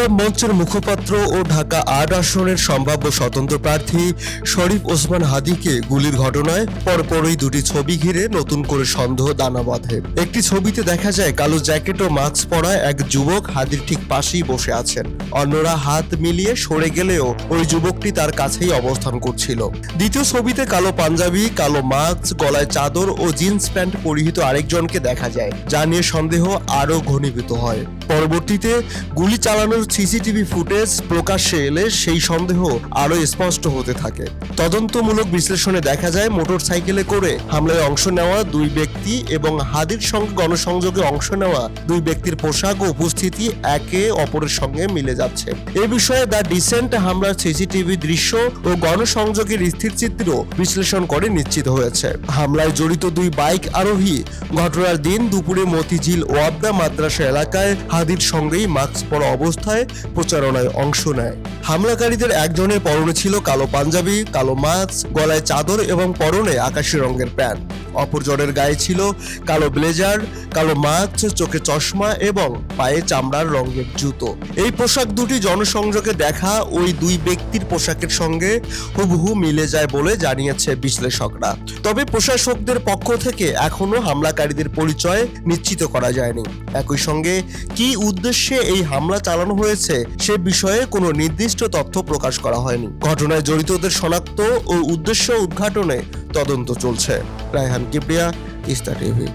ইনকিলাব মঞ্চের মুখপাত্র ও ঢাকা আট আসনের সম্ভাব্য স্বতন্ত্র প্রার্থী শরীফ ওসমান হাদিকে গুলির ঘটনায় পরপরই দুটি ছবি ঘিরে নতুন করে সন্দেহ দানা বাঁধে। একটি ছবিতে দেখা যায়, কালো জ্যাকেট ও মাস্ক পরা এক যুবক হাদির ঠিক পাশেই বসে আছেন। অন্যরা হাত মিলিয়ে সরে গেলেও ওই যুবকটি তার কাছেই অবস্থান করছিল। দ্বিতীয় ছবিতে কালো পাঞ্জাবি, কালো মাস্ক, গলায় চাদর ও জিন্স প্যান্ট পরিহিত আরেকজনকে দেখা যায়, যা নিয়ে সন্দেহ আরও ঘনীভূত হয়। পরবর্তীতে গুলি চালানোর সিসিটিভি ফুটেজ প্রকাশ্যে এলে সেই সন্দেহ আরও স্পষ্ট হতে থাকে। তদন্তমূলক বিশ্লেষণে দেখা যায় মোটর সাইকেলে করে হামলায় অংশ নেওয়া দুই ব্যক্তি এবং হাদির সঙ্গে গণসংযোগে অংশ নেওয়া দুই ব্যক্তির পোশাক ও উপস্থিতি একে অপরের সঙ্গে মিলে যাচ্ছে। এ বিষয়ে দ্য ডিসেন্ট হামলার সিসিটিভি দৃশ্য ও গণসংযোগের স্থির চিত্র বিশ্লেষণ করে নিশ্চিত হয়েছে। হামলায় জড়িত দুই বাইক আরোহী ঘটনার দিন দুপুরে মতিঝিল ওয়াবদা মাদ্রাসা এলাকায় হাদির সঙ্গেই মাস্ক পরা অবস্থায় প্রচারণায় অংশ নেয়। হামলাকারীদের একজনের পরনে ছিল কালো পাঞ্জাবি, কালো মাস্ক, গলায় চাদর এবং পরনে আকাশি রঙের প্যান্ট। অপরজনের গায়ে ছিল কালো ব্লেজার, কালো মাছ চোখে চশমা এবং পায়ে চামড়ার রঙের জুতো। এই পোশাক দুটি জনসংযোগে দেখা ওই দুই ব্যক্তির পোশাকের সঙ্গে হুবহু মিলে যায় বলে জানিয়েছে বিশ্লেষকরা। তবে প্রশাসকদের পক্ষ থেকে এখনও হামলাকারীদের পরিচয় নিশ্চিত করা যায়নি। একই সঙ্গে কি উদ্দেশ্যে এই হামলা চালানো হয়েছে সে বিষয়ে কোনো নির্দিষ্ট তথ্য প্রকাশ করা হয়নি। ঘটনায় জড়িতদের শনাক্ত ও উদ্দেশ্য উদ্ঘাটনে তদন্ত চলছে। রায়হান কিবরিয়া ইস্তা টিভি।